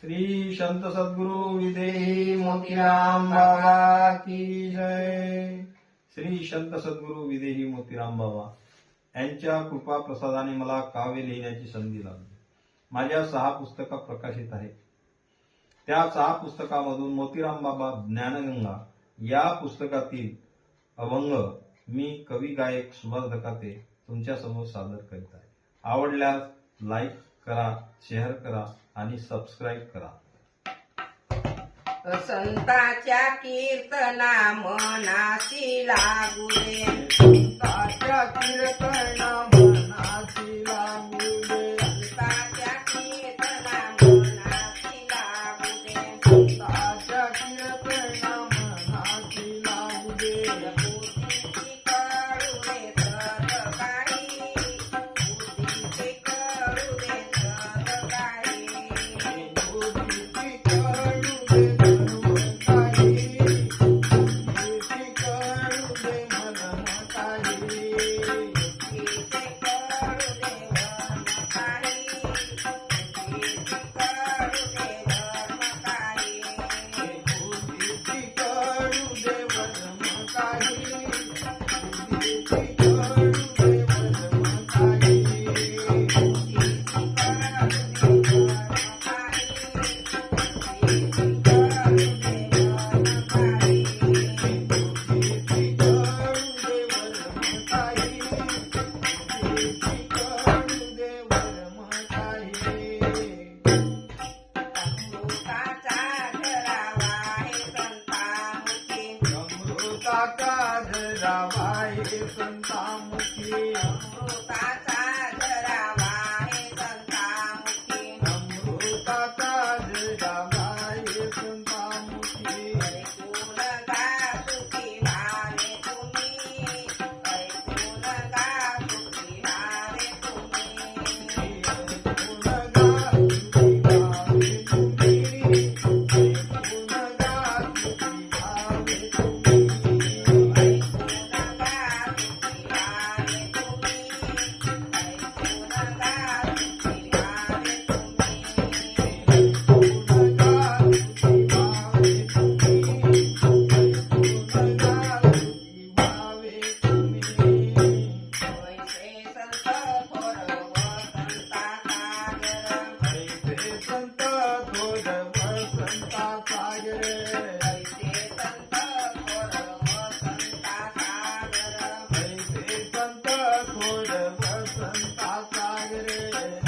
श्री संत सद्गुरु विदेही मोतीराम बाबा की जय. श्री संत सद्गुरु विदेही मोतीराम बाबा यांच्या कृपा प्रसादाने मला काव्य लिहिण्याची संधी लाभली माझ्या सहा पुस्तकं प्रकाशित आहेत. त्या सहा पुस्तकामधून मोतीराम बाबा ज्ञानगंगा या पुस्तकातील अभंग मी कवी गायक सुभाष धकाते तुमच्यासमोर सादर करीत आहे. आवडल्यास लाईक करा शेअर करा आणि सबस्क्राईब करा. संताच्या कीर्तना मनाशी लागुले संताच्या कीर्तना मनासी लागू दे. संताच्या कीर्तना मनाशी लागुले संताच्या कीर्तना मनाशी लागू दे. बुद्धीची कळू दे सर्व काही बुद्धीची कळू दे सर्व काही दे मन काही. Dia 漠夕阳 ಸಾಗರೇ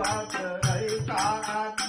वाच ऐसा